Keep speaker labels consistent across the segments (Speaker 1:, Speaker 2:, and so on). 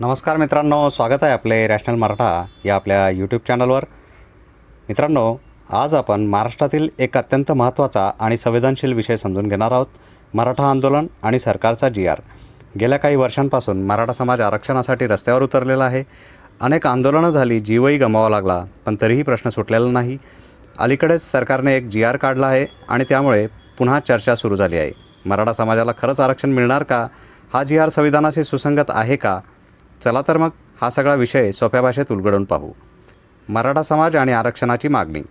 Speaker 1: नमस्कार मित्रांनो स्वागत आहे आपले रॅशनल मराठा या आपल्या यूट्यूब चॅनलवर मित्रांनो आज आपण महाराष्ट्रातील एक अत्यंत महत्त्वाचा आणि संवेदनशील विषय समजून घेणार आहोत मराठा आंदोलन आणि सरकारचा जी आर गेल्या काही वर्षांपासून मराठा समाज आरक्षणासाठी रस्त्यावर उतरलेला आहे. अनेक आंदोलनं झाली जीवही गमावा लागला पण तरीही प्रश्न सुटलेला नाही. अलीकडेच सरकारने एक जी आर काढला आहे आणि त्यामुळे पुन्हा चर्चा सुरू झाली आहे. मराठा समाजाला खरंच आरक्षण मिळणार का? हा जी आर संविधानाशी सुसंगत आहे का? चला तर मग हा सगळा विषय सोप्या भाषेत उलगडून पाहू. मराठा समाज आणि आरक्षणाची मागणी.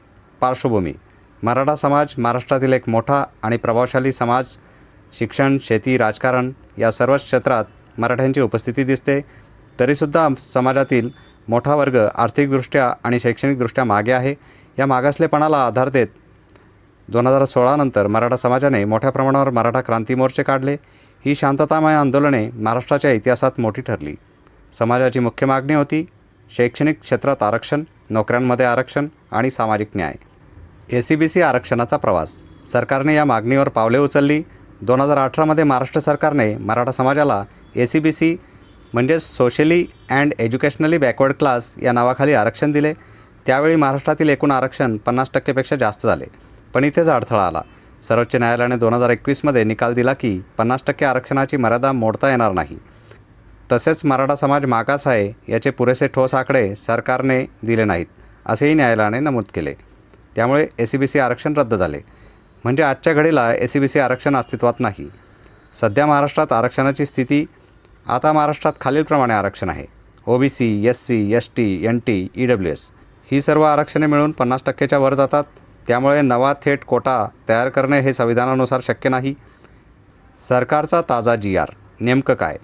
Speaker 1: पार्श्वभूमी. मराठा समाज महाराष्ट्रातील एक मोठा आणि प्रभावशाली समाज. शिक्षण शेती राजकारण या सर्वच क्षेत्रात मराठ्यांची उपस्थिती दिसते. तरीसुद्धा समाजातील मोठा वर्ग आर्थिकदृष्ट्या आणि शैक्षणिकदृष्ट्या मागे आहे. या मागासलेपणाला आधार देत दोन हजार सोळानंतर मराठा समाजाने मोठ्या प्रमाणावर मराठा क्रांती मोर्चे काढले. ही शांततामय आंदोलने महाराष्ट्राच्या इतिहासात मोठी ठरली. समाजाची मुख्य मागणी होती शैक्षणिक क्षेत्रात आरक्षण नोकऱ्यांमध्ये आरक्षण आणि सामाजिक न्याय. ए सी बी सी आरक्षणाचा प्रवास. सरकारने या मागणीवर पावले उचलली. दोन हजार अठरामध्ये महाराष्ट्र सरकारने मराठा समाजाला ए सी बी सी म्हणजेच socially and educationally backward class या नावाखाली आरक्षण दिले. त्यावेळी महाराष्ट्रातील एकूण आरक्षण पन्नास टक्केपेक्षा जास्त झाले. पण इथेच अडथळा आला. सर्वोच्च न्यायालयाने दोन हजार एकवीसमध्ये निकाल दिला की पन्नास टक्के आरक्षणाची मर्यादा मोडता येणार नाही. तसेच मराठा समाज मागास आहे याचे पुरेसे ठोस आकडे सरकारने दिले नाहीत असेही न्यायालयाने नमूद केले. त्यामुळे ए सी बी सी आरक्षण रद्द झाले. म्हणजे आजच्या घडीला ए सी बी सी आरक्षण अस्तित्वात नाही. सध्या महाराष्ट्रात आरक्षणाची स्थिती आता महाराष्ट्रात खालीलप्रमाणे आरक्षण आहे. O B C S C S T N T E W S ही सर्व आरक्षणे मिळून पन्नास टक्केच्या वर जातात. त्यामुळे नवा थेट कोटा तयार करणे हे संविधानानुसार शक्य नाही. सरकारचा ताजा जी आर नेमकं काय?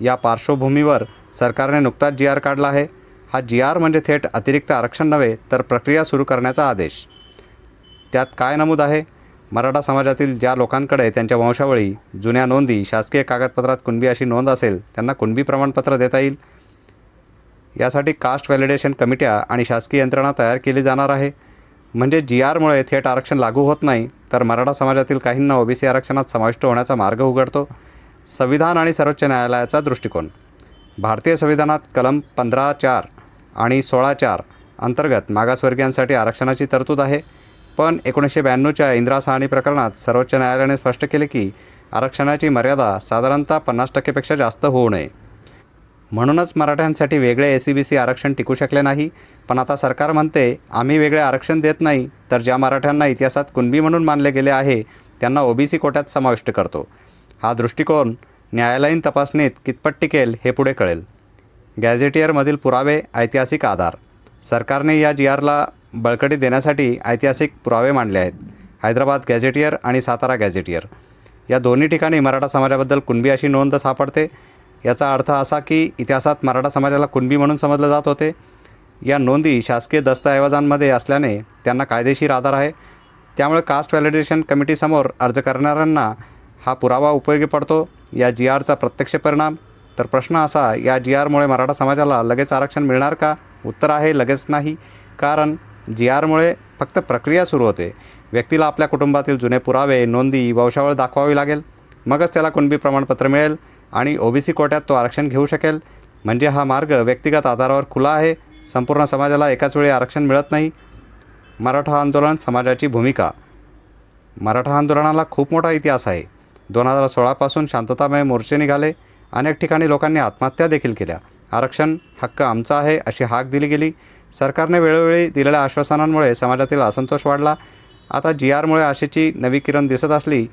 Speaker 1: या पार्श्वभूमीवर सरकारने नुकताच जी आर काढला आहे. हा जी आर म्हणजे थेट अतिरिक्त आरक्षण नव्हे तर प्रक्रिया सुरू करण्याचा आदेश. त्यात काय नमूद आहे? मराठा समाजातील ज्या लोकांकडे त्यांच्या वंशावळी जुन्या नोंदी शासकीय कागदपत्रात कुणबी अशी नोंद असेल त्यांना कुणबी प्रमाणपत्र देता येईल? यासाठी कास्ट व्हॅलिडेशन कमिट्या आणि शासकीय यंत्रणा तयार केली जाणार आहे. म्हणजे जी आरमुळे थेट आरक्षण लागू होत नाही तर मराठा समाजातील काहींना ओबीसी आरक्षणात समाविष्ट होण्याचा मार्ग उघडतो. संविधान आणि सर्वोच्च न्यायालयाचा दृष्टिकोन. भारतीय संविधानात कलम पंधरा चार आणि सोळा चार अंतर्गत मागासवर्गीयांसाठी आरक्षणाची तरतूद आहे पण एकोणीसशे ब्याण्णवच्या इंदिरा साहनी प्रकरणात सर्वोच्च न्यायालयाने स्पष्ट केले की आरक्षणाची मर्यादा साधारणतः पन्नास टक्केपेक्षा जास्त होऊ नये. म्हणूनच मराठ्यांसाठी वेगळे ए सी बी सी आरक्षण टिकू शकले नाही पण आता सरकार म्हणते आम्ही वेगळे आरक्षण देत नाही तर ज्या मराठ्यांना इतिहासात कुणबी म्हणून मानले गेले आहे त्यांना ओबीसी कोट्यात समाविष्ट करतो. हा दृष्टिकोन न्यायालयीन तपासणीत कितपत टिकेल हे पुढे कळेल. गॅझेटियरमधील पुरावे ऐतिहासिक आधार. सरकारने या जी आरला बळकटी देण्यासाठी ऐतिहासिक पुरावे मांडले आहेत. हैदराबाद गॅझेटियर आणि सातारा गॅझेटियर. या दोन्ही ठिकाणी मराठा समाजाबद्दल कुणबी अशी नोंद सापडते? याचा अर्थ असा की इतिहासात मराठा समाजाला कुणबी म्हणून समजले जात होते? या नोंदी शासकीय दस्तऐवजांमध्ये असल्याने त्यांना कायदेशीर आधार आहे. त्यामुळे कास्ट व्हॅलिडेशन कमिटीसमोर अर्ज करणाऱ्यांना हा पुरावा उपयोगी पडतो या जी आरचा प्रत्यक्ष परिणाम? तर प्रश्न असा या जी आरमुळे मराठा समाजाला लगेच आरक्षण मिळणार का? उत्तर आहे लगेच नाही. कारण जी आरमुळे फक्त प्रक्रिया सुरू होते. व्यक्तीला आपल्या कुटुंबातील जुने पुरावे नोंदी वंशावळ दाखवावी लागेल. मगच त्याला कुणबी प्रमाणपत्र मिळेल आणि ओबीसी कोट्यात तो आरक्षण घेऊ शकेल. म्हणजे हा मार्ग व्यक्तिगत आधारावर खुला आहे. संपूर्ण समाजाला एकाच वेळी आरक्षण मिळत नाही. मराठा आंदोलन समाजाची भूमिका. मराठा आंदोलनाला खूप मोठा इतिहास आहे. दोन हजार सोळापासून शांततामय मोर्चे निघाले. अनेक ठिकाणी लोकांनी आत्महत्या देखील केल्या. आरक्षण हक्क आमचा आहे अशी हाक दिली गेली. सरकारने वेळोवेळी दिलेल्या आश्वासनांमुळे समाजातील असंतोष वाढला. आता जी आरमुळे आशेची नवी किरण दिसत असली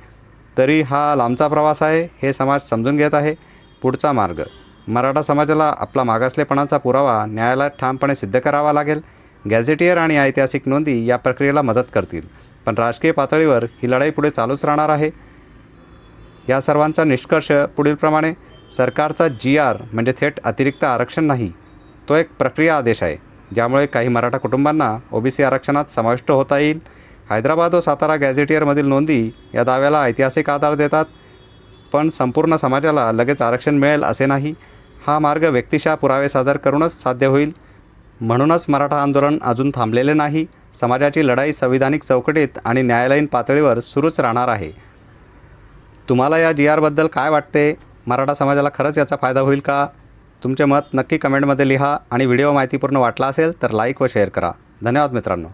Speaker 1: तरी हा लांबचा प्रवास आहे हे समाज समजून घेत आहे. पुढचा मार्ग. मराठा समाजाला आपला मागासलेपणाचा पुरावा न्यायालयात ठामपणे सिद्ध करावा लागेल. गॅझेटियर आणि ऐतिहासिक नोंदी या प्रक्रियेला मदत करतील. पण राजकीय पातळीवर ही लढाई पुढे चालूच राहणार आहे. या सर्वांचा निष्कर्ष पुढीलप्रमाणे सरकारचा जी आर म्हणजे थेट अतिरिक्त आरक्षण नाही तो एक प्रक्रिया आदेश आहे ज्यामुळे काही मराठा कुटुंबांना ओबीसी आरक्षणात समाविष्ट होता येईल. हैदराबाद व सातारा गॅझेटियरमधील नोंदी या दाव्याला ऐतिहासिक आधार देतात पण संपूर्ण समाजाला लगेच आरक्षण मिळेल असे नाही. हा मार्ग व्यक्तिशः पुरावे सादर करूनच साध्य होईल. म्हणूनच मराठा आंदोलन अजून थांबलेले नाही. समाजाची लढाई संविधानिक चौकटीत आणि न्यायालयीन पातळीवर सुरूच राहणार आहे. तुम्हाला या जी आरबद्दल काय वाटते? मराठा समाजाला खरंच याचा फायदा होईल का? तुमचे मत नक्की कमेंटमध्ये लिहा आणि व्हिडिओ माहितीपूर्ण वाटला असेल तर लाईक व शेअर करा. धन्यवाद मित्रांनो.